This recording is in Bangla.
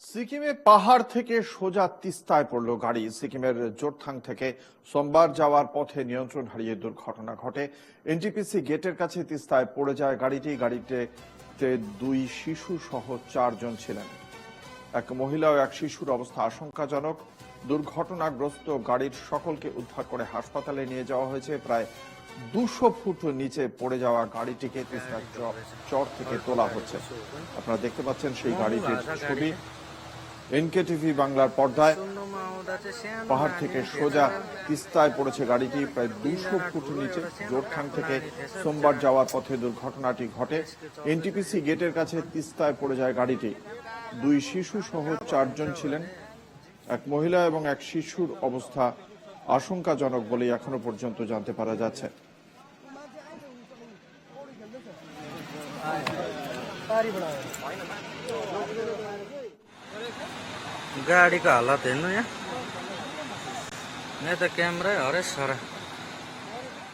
সিকিমে পাহাড় থেকে সোজা তিস্তায় পড়ল গাড়ি। সিকিমের জোরথাং থেকে সোমবার যাওয়ার পথে নিয়ন্ত্রণ হারিয়ে দুর্ঘটনা ঘটে। এনটিপিসি গেটের কাছে তিস্তায় পড়ে যায় গাড়িটি। গাড়িতে দুই শিশু সহ চারজন ছিলেন। এক মহিলা ও এক শিশুর অবস্থা আশঙ্কাজনক। দুর্ঘটনাগ্রস্ত গাড়ির সকলকে উদ্ধার করে হাসপাতালে নিয়ে যাওয়া হয়েছে। প্রায় দুশো ফুট নিচে পড়ে যাওয়া গাড়িটিকে তিস্তার চর- থেকে তোলা হচ্ছে। আপনারা দেখতে পাচ্ছেন সেই গাড়িটির ছবি। এনকেটিভি বাংলার পর্দায় পাহাড় থেকে সোজা তিস্তায় পড়েছে গাড়িটি প্রায় দুশো ফুট নিচে জোরখান থেকে সোমবার যাওয়ার পথে দুর্ঘটনাটি ঘটে। এনটিপিসি গেটের কাছে তিস্তায় পড়ে যায় গাড়িটি। দুই শিশু সহ চারজন ছিলেন। এক মহিলা এবং এক শিশুর অবস্থা আশঙ্কাজনক বলে এখনও পর্যন্ত জানতে পারা যাচ্ছে। गाडीको हालत हेर्नु यहाँ यहाँ त क्यामेरा हरे सर